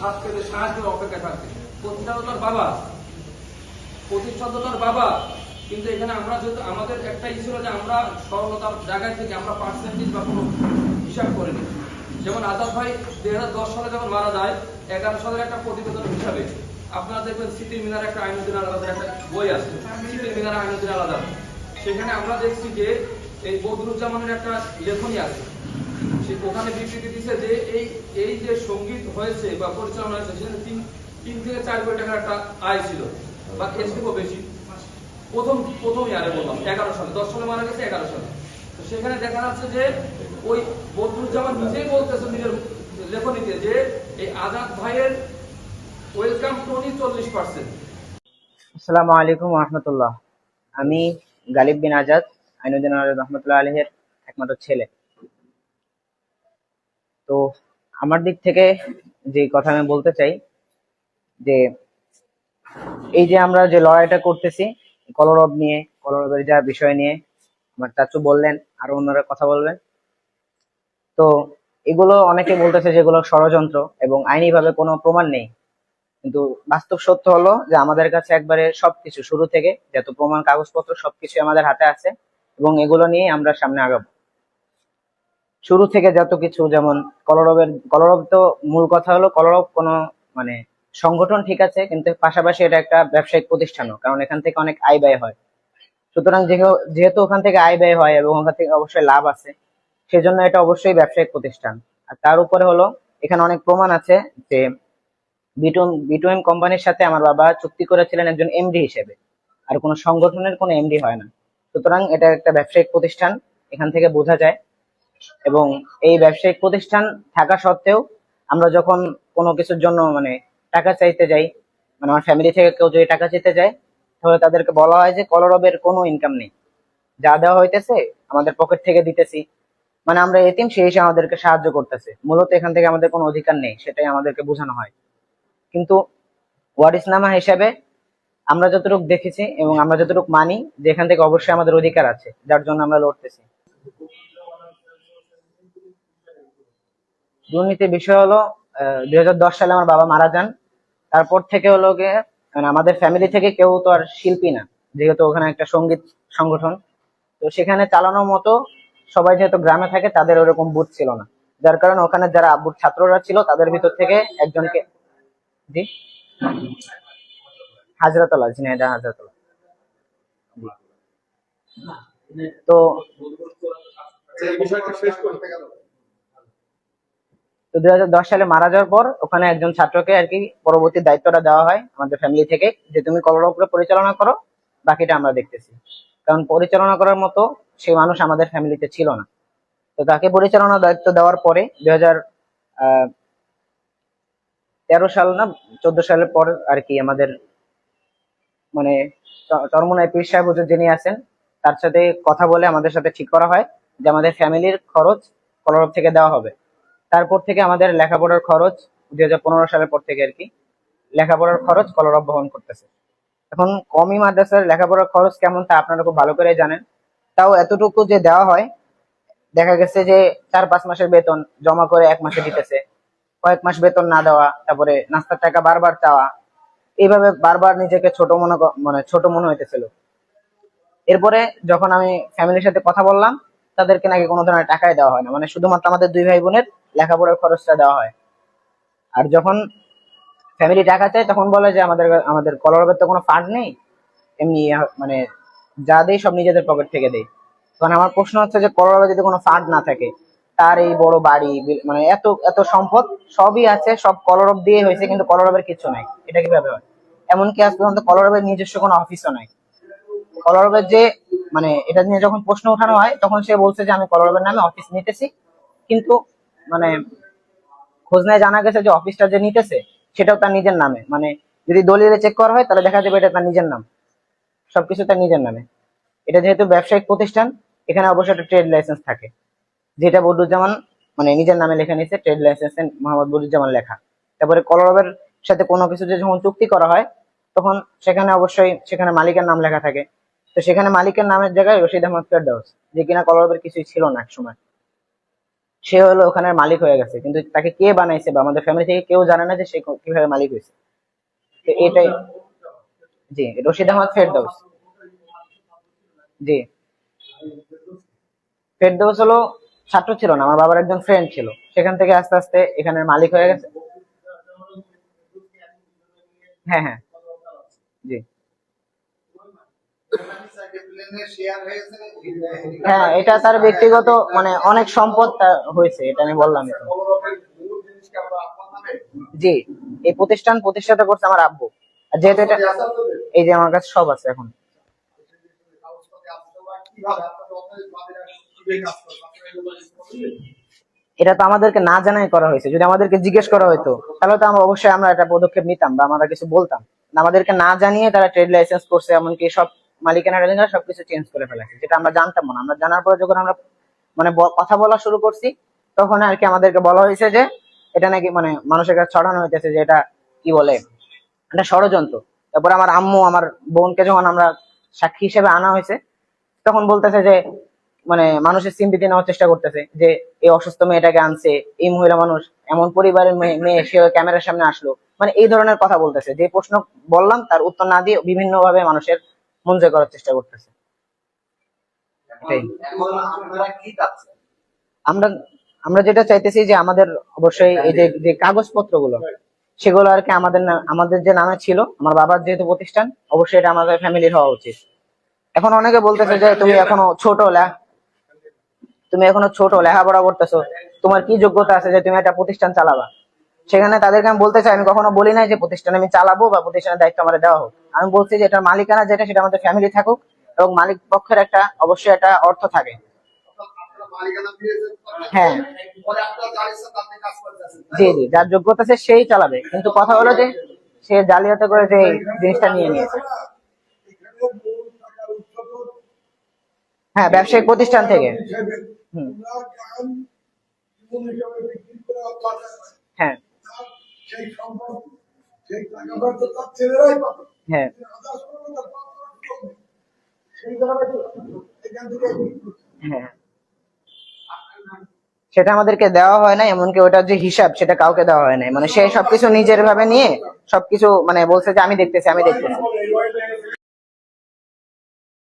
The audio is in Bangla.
হাত পেতে অপেক্ষা বাবা। বাবা। কিন্তু এখানে আমরা যেহেতু, আমাদের একটা যে আমরা সরলতার জায়গায় থেকে আমরা পার্সেন্টেজ বা কোনো হিসাব যেমন আজাদ ভাই দুই হাজার দশ সালে যখন মারা যায়, এগারো সালের একটা প্রতিবেদন হিসাবে আপনারা দেখবেন স্মৃতির মিনার একটা আইনুদ্দিন একটা বই আছে। স্মৃতির মিনার আইনুদ্দিন আলাদা সেখানে আমরা দেখছি যে এই বদরুজ্জামানের একটা লেখনী আছে। ওখানে বিবৃতি দিচ্ছে যে এই এই যে সংগীত হয়েছে বা পরিচালনা হয়েছে, সেখানে তিন তিন থেকে চার কোটি টাকার একটা আয় ছিল, বা এর থেকেও বেশি। প্রথম প্রথম ইয়ারে বললাম, এগারো সালে, দশ সালে মারা গেছে এগারো সালে। সেখানে দেখা যাচ্ছে যে ওই বদরুজ্জামান নিজেই বলতেছে নিজের লেখনীতে যে এই আজাদ ভাইয়ের ওয়েলকাম টোনি চল্লিশ পার্সেন্ট। আসসালামু আলাইকুম রহমতুল্লাহ। আমি গালিব বিন আজাদ, আইনুদ্দিন আজাদ রহমতুল্লাহ আলহের একমাত্র ছেলে। তো আমার দিক থেকে যে কথা আমি বলতে চাই, যে এই যে আমরা যে লড়াইটা করতেছি, কলরব নিয়ে, কলরবের যা বিষয় নিয়ে, আমার চাচু বললেন, আরও অন্যরা কথা বলবেন। তো এগুলো অনেকে বলতেছে যেগুলো ষড়যন্ত্র এবং আইনিভাবে কোনো প্রমাণ নেই। কিন্তু বাস্তব সত্য হলো যে আমাদের কাছে একবারে সবকিছু শুরু থেকে যত প্রমাণ কাগজপত্র সবকিছু আমাদের হাতে আছে এবং এগুলো নিয়ে আমরা সামনে আগাবো। শুরু থেকে যত কিছু, যেমন কলরবের, কলরব তো মূল কথা হলো কলরব কোনো মানে সংগঠন ঠিক আছে, কিন্তু পাশাপাশি এটা একটা ব্যবসায়িক প্রতিষ্ঠানও, কারণ এখান থেকে অনেক আয় ব্যয় হয়। সুতরাং যেহেতু ওখান থেকে আয় ব্যয় হয় এবং ওখান থেকে অবশ্যই লাভ আছে, সেজন্য এটা অবশ্যই ব্যবসায়িক প্রতিষ্ঠান। আর তার উপরে হলো, এখানে অনেক প্রমাণ আছে যে বিটুম বিটুএম কোম্পানির সাথে আমার বাবা চুক্তি করেছিলেন একজন এমডি হিসেবে, আর কোনো সংগঠনের কোনো এমডি হয় না। সুতরাং এটা একটা ব্যবসায়িক প্রতিষ্ঠান, এখান থেকে বোঝা যায়। এবং এই ব্যবসায়িক প্রতিষ্ঠান থাকা সত্ত্বেও আমরা যখন কোনো কিছুর জন্য মানে টাকা চাইতে যাই মানে আমার ফ্যামিলি থেকে কেউ যদি টাকা চাইতে যায়, তাহলে তাদেরকে বলা হয় যে কলরবের কোনো ইনকাম নেই। যা দেওয়া হইতেছে আমাদের পকেট থেকে দিতেছি। মানে আমরা এতিম, সেই হিসেবে আমাদেরকে সাহায্য করতেছে। মূলত এখান থেকে আমাদের কোনো অধিকার নেই, সেটাই আমাদেরকে বোঝানো হয়। কিন্তু ওয়ারিসনামা হিসাবে আমরা যতটুকু দেখেছি এবং আমরা যতটুকু মানি যে এখান থেকে অবশ্যই আমাদের অধিকার আছে, যার জন্য আমরা লড়তেছি। দুর্নীতির বিষয় হলো দুই হাজার দশ সালে আমার বাবা মারা যান। তারপর থেকে হলো গিয়ে মানে আমাদের ফ্যামিলি থেকে কেউ তো আর শিল্পী না, যেহেতু ওখানে একটা সংগীত সংগঠন। তো সেখানে চালানোর মতো সবাই যেহেতু গ্রামে থাকে, তাদের ওরকম বুথ ছিল না। যার কারণে ওখানে যারা আব্বুর ছাত্ররা ছিল, তাদের ভিতর থেকে একজনকে জি? হাজরাতলা ঝিনাইদহ হাজরাতলা তো বিষয়টা শেষ করতে গেল। তো দুই হাজার দশ সালে মারা যাওয়ার পর ওখানে একজন ছাত্রকে আর কি পরবর্তী দায়িত্বটা দেওয়া হয় আমাদের ফ্যামিলি থেকে যে তুমি কলরবকে পরিচালনা করো, বাকিটা আমরা দেখতেছি। কারণ পরিচালনা করার মতো সেই মানুষ আমাদের ফ্যামিলিতে ছিল না। তো তাকে পরিচালনা দায়িত্ব দেওয়ার পরে দুই তেরো সাল না, চোদ্দ সালের পর আর কি আমাদের মানে চ- চরমোনাই পীর সাহেব যিনি আছেন, তার সাথে কথা বলে আমাদের সাথে ঠিক করা হয় যে আমাদের ফ্যামিলির খরচ কলরব থেকে দেওয়া হবে। তারপর থেকে আমাদের লেখাপড়ার খরচ দুই হাজার পনেরো সালের পর থেকে আর কি, লেখাপড়ার খরচ কলরব বহন করতেছে। এখন কমি মাদ্রাসার লেখাপড়ার খরচ কেমন তা আপনারা খুব ভালো করে জানেন। তাও এতটুকু যে দেওয়া হয়, দেখা গেছে যে চার পাঁচ মাসের বেতন জমা করে এক মাসে দিতেছে। কয়েক মাস বেতন না দেওয়া, তারপরে নাস্তার টাকা বারবার চাওয়া, এইভাবে বারবার নিজেকে ছোট মনে মানে ছোট মনে হইতেছিল। এরপরে যখন আমি ফ্যামিলির সাথে কথা বললাম, তাদেরকে নাকি কোনো ধরনের টাকাই দেওয়া হয় না। মানে শুধুমাত্র আমাদের দুই ভাই বোনের লেখাপড়ার খরচটা দেওয়া হয়। আর যখন ফ্যামিলি টাকা চায়, তখন বলে যে আমাদের আমাদের কলরবের তো কোনো ফান্ড নেই। এমনি মানে যা দেয় সব নিজেদের পকেট থেকে দেয় তখন আমার প্রশ্ন হচ্ছে যে কলরবে যদি কোনো ফান্ড না থাকে, তার এই বড় বাড়ি মানে এত এত সম্পদ সবই আছে, সব কলরব দিয়ে হয়েছে, কিন্তু কলরবের কিছু নাই। এটা কীভাবে হয়? এমনকি আজ পর্যন্ত কলরবের নিজস্ব কোনো অফিসও নাই। কলরবের যে মানে এটা নিয়ে যখন প্রশ্ন ওঠানো হয়, তখন সে বলছে যে আমি কলরবের নামে অফিস নিতেছি, কিন্তু মানে খোঁজ নেয় জানা গেছে যে অফিসটা যে নিতেছে, সেটাও তার নিজের নামে। মানে যদি দলিলে চেক করা হয়, তাহলে দেখা যাবে এটা তার নিজের নাম। সবকিছু তার নিজের নামে। এটা যেহেতু ব্যবসায়িক প্রতিষ্ঠান, এখানে অবশ্যই একটা ট্রেড লাইসেন্স থাকে। যেটা বদরুজ্জামান মানে নিজের নামে লেখা নিয়েছে ট্রেড লাইসেন্স মোহাম্মদ বদরুজ্জামান লেখা। তারপরে কলরবের সাথে কোনো কিছু যে যখন চুক্তি করা হয়, তখন সেখানে অবশ্যই সেখানে মালিকের নাম লেখা থাকে। তো সেখানে মালিকের নামের জায়গায় রশিদ আহমদ ফেরদাউস, যে কিনা কলরবের কিছুই ছিল না এক সময় সে হলো ওখানের মালিক হয়ে গেছে। কিন্তু তাকে কে বানাইছে বা আমাদের ফ্যামিলি থেকে কেউ জানে না যে সে কীভাবে মালিক হয়েছে। তো এটাই জি রশিদ আহমদ ফেরদৌস। জি। ফেরদৌস হলো ছাত্র ছিল না আমার বাবার একজন ফ্রেন্ড ছিল। সেখান থেকে আস্তে আস্তে এখানের মালিক হয়ে গেছে। হ্যাঁ হ্যাঁ। জি। হ্যাঁ এটা তার ব্যক্তিগত মানে অনেক সম্পদ হয়েছে, এটা আমি বললাম। জি, এই প্রতিষ্ঠান প্রতিষ্ঠাতা করছে আমার আব্বু। যেহেতু এটা এই যে আমার কাছে সব আছে এখন। এটা তো আমাদেরকে না জানাই করা হয়েছে। যদি আমাদেরকে জিজ্ঞেস করা হতো তাহলে তো আমরা অবশ্যই আমরা একটা পদক্ষেপ নিতাম বা আমরা কিছু বলতাম। আমাদেরকে না জানিয়ে তারা ট্রেড লাইসেন্স করছে, এমনকি সব মালিকানা টালিকানা সবকিছু চেঞ্জ করে ফেলেছে, যেটা আমরা জানতাম না। আমরা জানার পরে যখন আমরা মানে কথা বলা শুরু করছি, তখন আর কি আমাদেরকে বলা হয়েছে যে, এটা নাকি মানে মানুষের কাছে ছড়ানো হইতেছে যে এটা কি বলে? এটা ষড়যন্ত্র। তারপর আমার আম্মু, আমার বোনকে যখন আমরা সাক্ষী হিসেবে আনা হয়েছে, তখন বলতেছে যে মানে মানুষের সিম্পিতি নেওয়ার চেষ্টা করতেছে যে, এই অসুস্থ মেয়েটাকে আনছে, এই মহিলা মানুষ, এমন পরিবারের মেয়ে মেয়ে, সে ক্যামেরার সামনে আসলো। মানে এই ধরনের কথা বলতেছে। যে প্রশ্ন বললাম, তার উত্তর না দিয়ে বিভিন্ন ভাবে মানুষের মন জয় করার চেষ্টা করতেছে। আমরা আমরা যেটা চাইতেছি যে আমাদের অবশ্যই এই যে যে কাগজপত্রগুলো সেগুলো আর কি আমাদের আমাদের যে নামে ছিল আমার বাবার যেহেতু প্রতিষ্ঠান অবশ্যই এটা আমাদের ফ্যামিলির হওয়া উচিত। এখন অনেকে বলতেছে যে তুমি এখনও ছোট তুমি এখনও ছোট লেখাপড়া করতেছো তোমার কি যোগ্যতা আছে যে তুমি একটা প্রতিষ্ঠান চালাবা? সেখানে তাদেরকে আমি বলতে চাই, আমি কখনো বলি নাই যে প্রতিষ্ঠান আমি চালাবো বা প্রতিষ্ঠানের দায়িত্ব আমার দেওয়া হোক। আমি বলছি যে এটার মালিকানা যেটা, সেটা আমাদের ফ্যামিলি থাকুক এবং মালিক পক্ষের একটা, অবশ্যই একটা অর্থ থাকে। প্রতিষ্ঠান থেকে। হ্যাঁ। সেই সম্পদ সেই টাকা পয়সা তার ছেলেরাই পাবে। হ্যাঁ। সেই কারণে এখান থেকে হ্যাঁ। সেটা আমাদেরকে দেওয়া হয় না এমনকি ওটার যে হিসাব সেটা কাউকে দেওয়া হয় না। মানে সে সবকিছু নিজের ভাবে নিয়ে সবকিছু মানে বলছে যে আমি দেখতেছি আমি দেখতেছি।